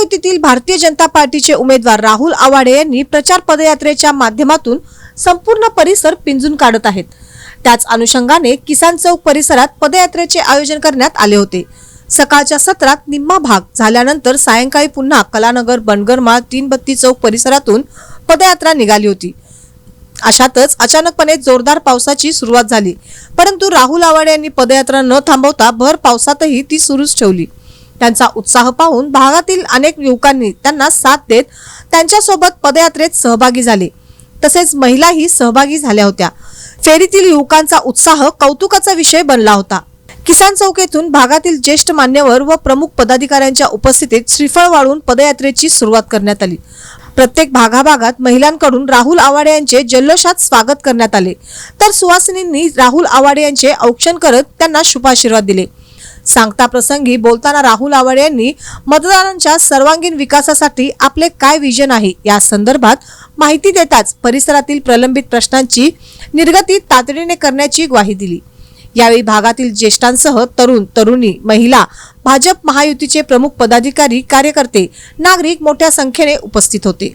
महायुतीतील भारतीय जनता पार्टीचे उमेदवार राहुल आवाडे यांनी प्रचार पदयात्रेच्या माध्यमातून संपूर्ण परिसर पिंजून काढत आहेत. त्याच अनुषंगाने किसान चौक परिसरात पदयात्रेचे आयोजन करण्यात आले होते. सकाळच्या सत्रात निम्मा भाग झाल्यानंतर सायंकाळी पुन्हा कलानगर बनगरमाळ तीन बत्ती चौक परिसरातून पदयात्रा निघाली होती. अशातच अचानकपणे जोरदार पावसाची सुरुवात झाली. परंतु राहुल आवाडे यांनी पदयात्रा न थांबवता भर पावसातही ती सुरूच ठेवली. त्यांचा उत्साह पाहून भागातील अनेक युवकांनी त्यांना साथ देत त्यांच्यासोबत पदयात्रेत सहभागी झाले. तसेच महिलाही सहभागी झाल्या होत्या. फेरीतील युवकांचा उत्साह कौतुकाचा विषय बनला होता. किसान चौकेतून भागातील ज्येष्ठ मान्यवर व प्रमुख पदाधिकाऱ्यांच्या उपस्थितीत श्रीफळ वाढून पदयात्रेची सुरुवात करण्यात आली. प्रत्येक भागाभागात महिलांकडून राहुल आवाडे यांचे जल्लोषात स्वागत करण्यात आले. तर सुवासिनींनी राहुल आवाडे यांचे औक्षण करत त्यांना शुभाशीर्वाद दिले. सांगता प्रसंगी बोलताना राहुल आवाडे यांनी मतदारांच्या सर्वांगीण विकासासाठी आपले काय विजन आहे? या संदर्भात माहिती देताच परिसरातील प्रलंबित प्रश्नांची निर्गती तातडीने करण्याची ग्वाही दिली. यावेळी भागातील ज्येष्ठांसह तरुण तरुणी महिला भाजप महायुतीचे प्रमुख पदाधिकारी कार्यकर्ते नागरिक मोठ्या संख्येने उपस्थित होते.